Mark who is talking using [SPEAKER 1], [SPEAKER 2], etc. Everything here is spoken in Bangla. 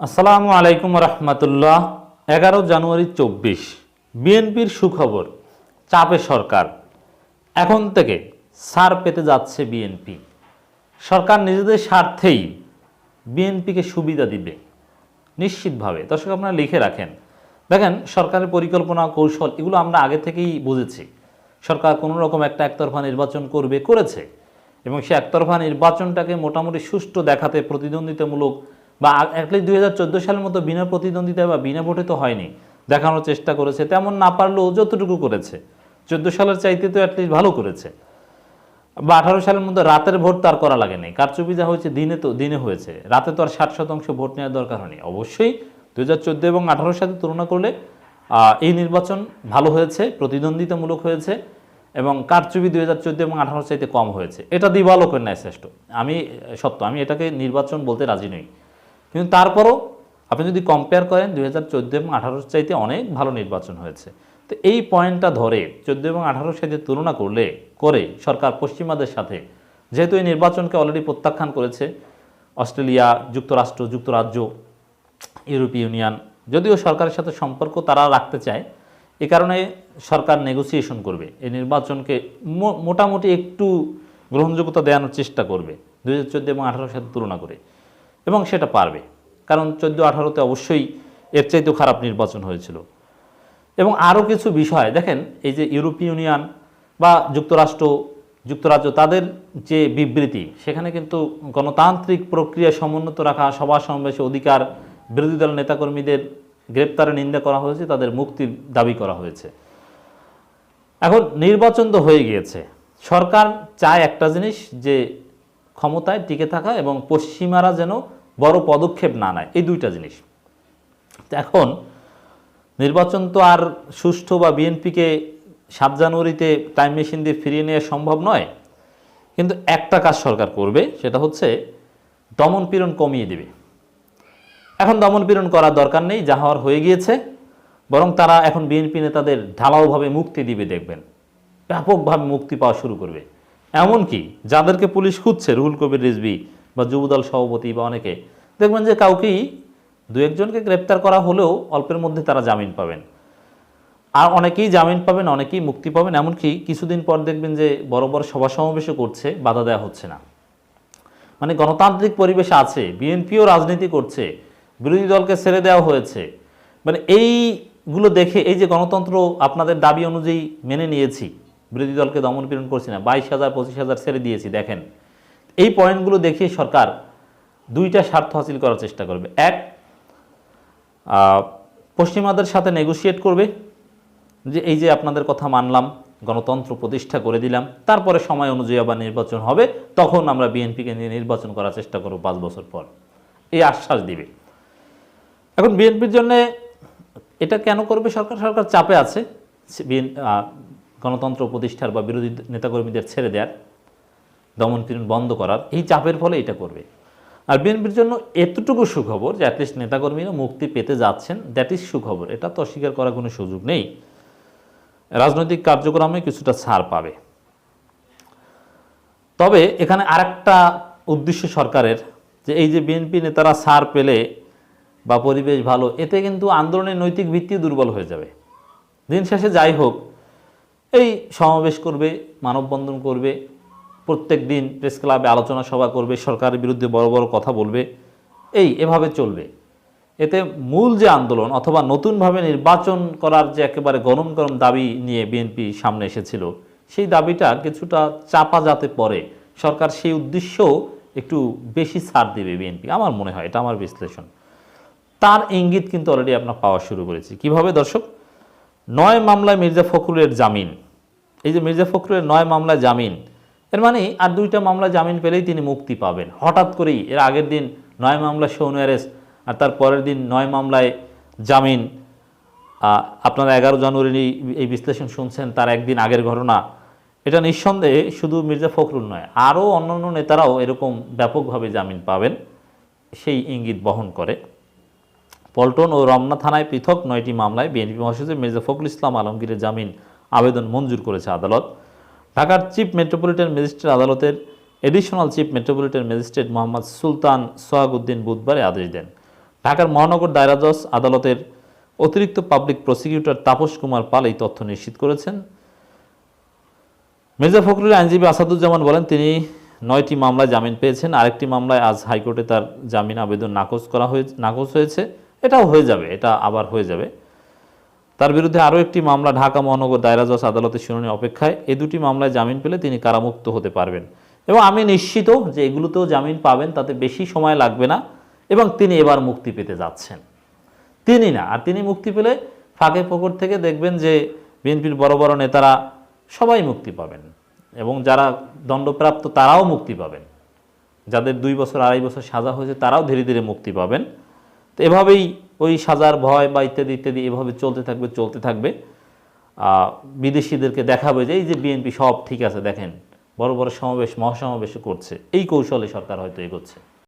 [SPEAKER 1] আসসালামু আলাইকুম রহমতুল্লাহ, এগারো জানুয়ারি চব্বিশ, বিএনপির সুখবর, চাপে সরকার। এখন থেকে সার পেতে যাচ্ছে বিএনপি। সরকার নিজেদের স্বার্থেই বিএনপিকে সুবিধা দিবে, নিশ্চিতভাবে। দর্শক, আপনারা লিখে রাখেন। দেখেন, সরকারের পরিকল্পনা, কৌশল, এগুলো আমরা আগে থেকেই বুঝেছি। সরকার কোনো রকম একটা একতরফা নির্বাচন করবে, করেছে। এবং সে একতরফা নির্বাচনটাকে মোটামুটি সুষ্ঠু দেখাতে প্রতিদ্বন্দ্বিতামূলক বা অ্যাটলিস্ট দুই হাজার চোদ্দ সালের মতো বিনা প্রতিদ্বন্দ্বিতায় বা বিনা ভোটে তো হয়নি, দেখানোর চেষ্টা করেছে, তেমন না পারলেও যতটুকু করেছে। চোদ্দ সালের চাইতে তো অ্যাটলিস্ট ভালো করেছে। বা আঠারো সালের মধ্যে রাতের ভোট তার করা লাগেনি। কারচুপি যা হয়েছে দিনে তো, দিনে হয়েছে। রাতে তো আর ষাট শতাংশ ভোট নেওয়ার দরকার হয়নি। অবশ্যই দু হাজার চোদ্দ এবং আঠারোর সাথে তুলনা করলে এই নির্বাচন ভালো হয়েছে, প্রতিদ্বন্দ্বিতামূলক হয়েছে এবং কারচুপি দুই হাজার চোদ্দ এবং আঠারোর চাইতে কম হয়েছে। এটা দিবালোকের ন্যায় শ্রেষ্ঠ। আমি, সত্য, আমি এটাকে নির্বাচন বলতে রাজি নই। কিন্তু তারপরও আপনি যদি কম্পেয়ার করেন দুই হাজার চোদ্দ এবং আঠারোর চাইতে অনেক ভালো নির্বাচন হয়েছে। তো এই পয়েন্টটা ধরে চোদ্দ এবং আঠারোর সাথে তুলনা করলে, করে সরকার পশ্চিমাদের সাথে, যেহেতু এই নির্বাচনকে অলরেডি প্রত্যাখ্যান করেছে, অস্ট্রেলিয়া, যুক্তরাষ্ট্র, যুক্তরাজ্য, ইউরোপীয় ইউনিয়ন, যদিও সরকারের সাথে সম্পর্ক তারা রাখতে চায়, এ কারণে সরকার নেগোসিয়েশন করবে। এই নির্বাচনকে মোটামুটি একটু গ্রহণযোগ্যতা দেওয়ানোর চেষ্টা করবে, দুই হাজার চোদ্দ এবং আঠারোর সাথে তুলনা করে। এবং সেটা পারবে। কারণ চোদ্দ আঠারোতে অবশ্যই এর চাইতেও খারাপ নির্বাচন হয়েছিল। এবং আরও কিছু বিষয়, দেখেন, এই যে ইউরোপীয় ইউনিয়ন বা যুক্তরাষ্ট্র, যুক্তরাজ্য, তাদের যে বিবৃতি, সেখানে কিন্তু গণতান্ত্রিক প্রক্রিয়া সমুন্নত রাখা, সভা সমাবেশে অধিকার, বিরোধী দল নেতাকর্মীদের গ্রেপ্তারে নিন্দা করা হয়েছে, তাদের মুক্তির দাবি করা হয়েছে। এখন নির্বাচন তো হয়ে গিয়েছে। সরকার চায় একটা জিনিস, যে ক্ষমতায় টিকে থাকা এবং পশ্চিমারা যেন বড় পদক্ষেপ না নেয়। এই দুইটা জিনিস। এখন নির্বাচন তো আর সুষ্ঠু বা বিএনপিকে সাত জানুয়ারিতে টাইম মেশিন দিয়ে ফিরিয়ে নেওয়া সম্ভব নয়। কিন্তু একটা কাজ সরকার করবে, সেটা হচ্ছে দমন পীড়ন কমিয়ে দেবে। এখন দমন পীড়ন করার দরকার নেই, যা হওয়ার হয়ে গিয়েছে। বরং তারা এখন বিএনপি নেতাদের ঢালাওভাবে মুক্তি দিবে, দেখবেন। ব্যাপকভাবে মুক্তি পাওয়া শুরু করবে। এমনকি যাদেরকে পুলিশ খুঁজছে, রুহুল কবির, রিজভি বা যুবদল সভাপতি বা অনেকে, দেখবেন যে কাউকেই দু একজনকে গ্রেপ্তার করা হলেও অল্পের মধ্যে তারা জামিন পাবেন। আর অনেকেই জামিন পাবেন, অনেকেই মুক্তি পাবেন, এমনকি কিছুদিন পর দেখবেন যে বড় বড় সভা সমাবেশও করছে, বাধা দেওয়া হচ্ছে না। মানে গণতান্ত্রিক পরিবেশ আছে, বিএনপিও রাজনীতি করছে, বিরোধী দলকে ছেড়ে দেওয়া হয়েছে। মানে এইগুলো দেখে, এই যে গণতন্ত্র আপনাদের দাবি অনুযায়ী মেনে নিয়েছি বিরোধী দলকে দমন পীড়ন করছি না, বাইশ হাজার, পঁচিশ হাজার ছেড়ে দিয়েছি, দেখেন। এই পয়েন্টগুলো দেখিয়ে সরকার দুইটা স্বার্থ হাসিল করার চেষ্টা করবে। এক পশ্চিমাদের সাথে নেগোশিয়েট করবে, যে এই যে আপনাদের কথা মানলাম, গণতন্ত্র প্রতিষ্ঠা করে দিলাম, তারপরে সময় অনুযায়ী আবার নির্বাচন হবে, তখন আমরা বিএনপিকে নিয়ে নির্বাচন করার চেষ্টা করব পাঁচ বছর পর। এই আশ্বাস দিবে। এখন বিএনপির জন্য এটা কেন করবে সরকার? সরকার চাপে আছে। গণতন্ত্র প্রতিষ্ঠার বা বিরোধী নেতাকর্মীদের ছেড়ে দেওয়ার দমন পীড়ন বন্ধ করার এই চাপের ফলে এটা করবে। আর বিএনপির জন্য এতটুকু সুখবর যে অ্যাটলিস্ট নেতাকর্মীরা মুক্তি পেতে যাচ্ছেন, দ্যাট ইজ সুখবর। এটা তো অস্বীকার করার কোনো সুযোগ নেই। রাজনৈতিক কার্যক্রমে কিছুটা ছাড় পাবে। তবে এখানে আরেকটা উদ্দেশ্য সরকারের, যে এই যে বিএনপি নেতারা ছাড় পেলে বা পরিবেশ ভালো, এতে কিন্তু আন্দোলনের নৈতিক ভিত্তি দুর্বল হয়ে যাবে। দিন শেষে যাই হোক এই সমাবেশ করবে, মানববন্ধন করবে, প্রত্যেক দিন প্রেস ক্লাবে আলোচনা সভা করবে, সরকারের বিরুদ্ধে বড় বড় কথা বলবে, এই এভাবে চলবে। এতে মূল যে আন্দোলন অথবা নতুনভাবে নির্বাচন করার যে একেবারে গরম গরম দাবি নিয়ে বিএনপি সামনে এসেছিল, সেই দাবিটা কিছুটা চাপা যাতে পড়ে, সরকার সেই উদ্দেশ্যও একটু বেশি ছাড় দেবে বিএনপি, আমার মনে হয়, এটা আমার বিশ্লেষণ। তার ইঙ্গিত কিন্তু অলরেডি আপনার পাওয়া শুরু করেছি। কীভাবে দর্শক? নয় মামলায় মির্জা ফখরুলের জামিন। এই যে মির্জা ফখরুলের নয় মামলায় জামিন, এর মানে আর দুইটা মামলা জামিন পেলেই তিনি মুক্তি পাবেন। হঠাৎ করেই এর আগের দিন নয় মামলায় সৌন অ্যারেস্ট আর তার পরের দিন নয় মামলায় জামিন। আপনারা এগারো জানুয়ারি এই বিশ্লেষণ শুনছেন, তার একদিন আগের ঘটনা। এটা নিঃসন্দেহে শুধু মির্জা ফখরুল নয়, আরও অন্যান্য নেতারাও এরকম ব্যাপকভাবে জামিন পাবেন। সেই ইঙ্গিত বহন করে। পল্টন ও রমনা থানায় পৃথক নয়টি মামলায় বিএনপি মহাসচিব মির্জা ফখরুল ইসলাম আলমগীরের জামিন আবেদন মঞ্জুর করেছে আদালত। ঢাকার চিফ মেট্রোপলিটন ম্যাজিস্ট্রেট আদালতের additional chief metropolitan magistrate Mohammad Sultan Sohaguddin বুধবারে আদেশ দেন। ঢাকার মহানগর দায়রা জজ আদালতের অতিরিক্ত পাবলিক প্রসিকিউটর তাপস কুমার পাল এই তথ্য নিশ্চিত করেছেন। মির্জা ফখরুল আইনজীবী আসাদুজ্জামান বলেন, তিনি নয়টি মামলায় জামিন পেয়েছেন। আরেকটি মামলায় আজ হাইকোর্টে তার জামিন আবেদন নাকচ করা হয়ে নাকচ হয়েছে। এটাও হয়ে যাবে, এটা আবার হয়ে যাবে। তার বিরুদ্ধে আরও একটি মামলা ঢাকা মহানগর দায়রা জজ আদালতের শুনানি অপেক্ষায়, এ দুটি মামলায় জামিন পেলে তিনি কারামুক্ত হতে পারবেন। এবং আমি নিশ্চিত যে এগুলোতেও জামিন পাবেন, তাতে বেশি সময় লাগবে না, এবং তিনি এবার মুক্তি পেতে যাচ্ছেন। তিনি না, আর তিনি মুক্তি পেলে ফাঁকে ফোকর থেকে দেখবেন যে বিএনপির বড় বড় নেতারা সবাই মুক্তি পাবেন, এবং যারা দণ্ডপ্রাপ্ত তারাও মুক্তি পাবেন। যাদের দুই বছর, আড়াই বছর সাজা হয়েছে তারাও ধীরে ধীরে মুক্তি পাবেন। তো এভাবেই ওই সাজার ভয় বা ইত্যাদি ইত্যাদি এভাবে চলতে থাকবে চলতে থাকবে। বিদেশিদেরকে দেখাবে যে এই যে বিএনপি সব ঠিক আছে, দেখেন। বড় বড় সমাবেশ মহাসমাবেশ করছে। এই কৌশলে সরকার হয়তো এগোচ্ছে।